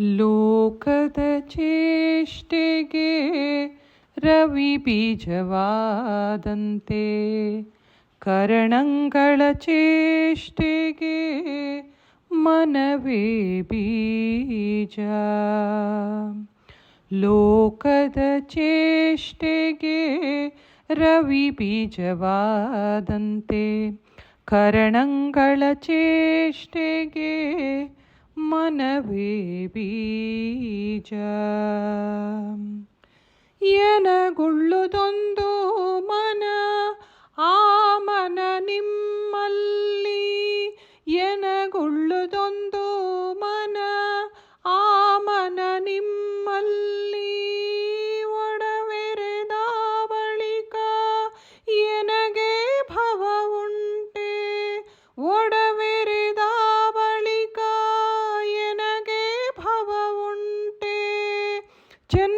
ಲೋಕದ ಚೇಷ್ಟೆಗೆ ರವಿ ಬೀಜವಾದಂತೆ ಕರಣಗಳ ಚೇಷ್ಟೆಗೆ ಮನವೇ ಬೀಜ. ಲೋಕದ ಚೇಷ್ಟೆಗೆ ರವಿ ಬೀಜವಾದಂತೆ ಕರಣಗಳ ಚೇಷ್ಟೆಗೆ ಮನವೇ ಬೀಜ. ಎನಗುಳ್ಳುದೊಂದು ಮನ, ಆ ಮನ ನಿಮ್ಮಲ್ಲಿ. ಎನಗುಳ್ಳುದೊಂದು ಮನ, ಆ ಮನ ನಿಮ್ಮಲ್ಲಿ. ಒಡವೆರೆದ ಬಳಿಕ ಎನಗೆ ಭವ ಉಂಟೆ? ಒಡವೆರೆದ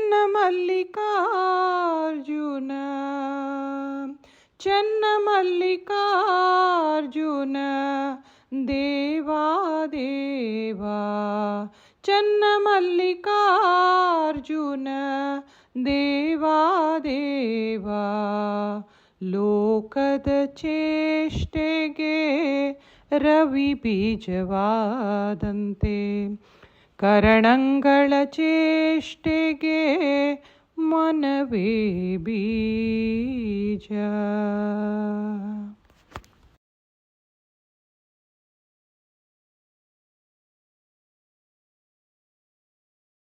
ಚೆನ್ನ ಮಲ್ಲಿಕಾರ್ಜುನ ಚೆನ್ನ ಮಲ್ಲಿಕಾರ್ಜುನ ದೇವಾ ದೇವಾ ಚೆನ್ನ ಮಲ್ಲಿಕಾರ್ಜುನ ದೇವಾ ದೇವಾ ಲೋಕದ ಚೇಷ್ಟೆಗೆ ರವಿ ಬೀಜವಾದಂತೆ ಕರಣಗಳ ಚೇಷ್ಟೆಗೆ ಮನವೇ ಬೀಜ.